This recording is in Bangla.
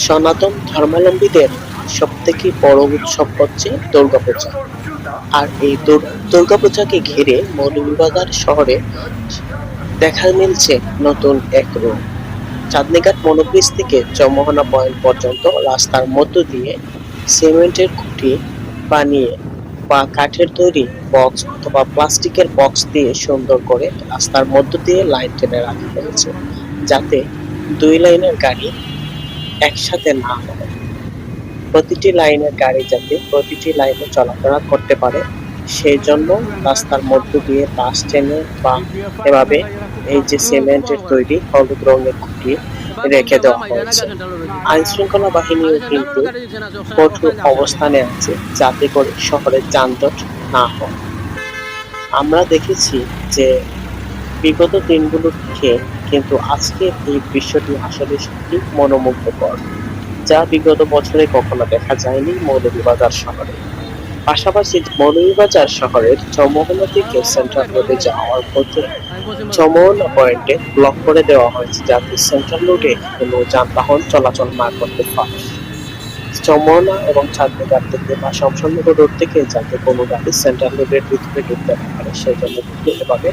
সনাতন ধর্মাবলম্বীদের সব থেকে বড় উৎসব হচ্ছে দুর্গাপূজা। আর এই দুর- দুর্গাপূজাকে ঘিরে মৌলভীবাজার শহরে দেখা মিলছে নতুন এক রূপ। চাঁদনীঘাট মনোব্রিজ থেকে চৌমোহনা পয়েন্ট পর্যন্ত রাস্তার মধ্য দিয়ে সিমেন্টের খুঁটি বানিয়ে বা কাঠের তৈরি বক্স অথবা প্লাস্টিকের বক্স দিয়ে সুন্দর করে রাস্তার মধ্য দিয়ে লাইন টেনে রাখা হয়েছে, যাতে দুই লাইনের গাড়ি একসাথে না হয়। প্রতিটি লাইনের গাড়ি যাতে প্রতিটি লাইনে চলাফেরা করতে পারে সেই জন্য রাস্তার মধ্য দিয়ে বাস টেনে বা এভাবে এই যে সিমেন্টের তৈরি হলুদ রঙের খুঁটি রেখে দেওয়া হয়েছে। আইন শৃঙ্খলা বাহিনীও কিন্তু কঠোর অবস্থানে আছে যাতে করে শহরের যানজট না হয়। আমরা দেখেছি যে বিগত দিনগুলোর থেকে কিন্তু আজকে এই দৃশ্যটি আসলে সত্যি মনোমুগ্ধকর, যা বিগত বছরে কখনো দেখা যায়নি মৌলভীবাজার শহরে। পাশাপাশি মৌলভীবাজার শহরের চৌমোহনা থেকে সেন্ট্রাল রোডে যাওয়ার পথে চৌমোহনা পয়েন্টে ব্লক করে দেওয়া হয়েছে যাতে সেন্ট্রাল রোডে কোনো যানবাহন চলাচল না করতে পারে। চৌমোহনা এবং চাঁদনীঘাট থেকে বা শমশানগর রোড থেকে যাতে কোনো গাড়ি সেন্ট্রাল রোডের ভিতরে ঢুকতে না পারে সেই জন্য কিন্তু এভাবে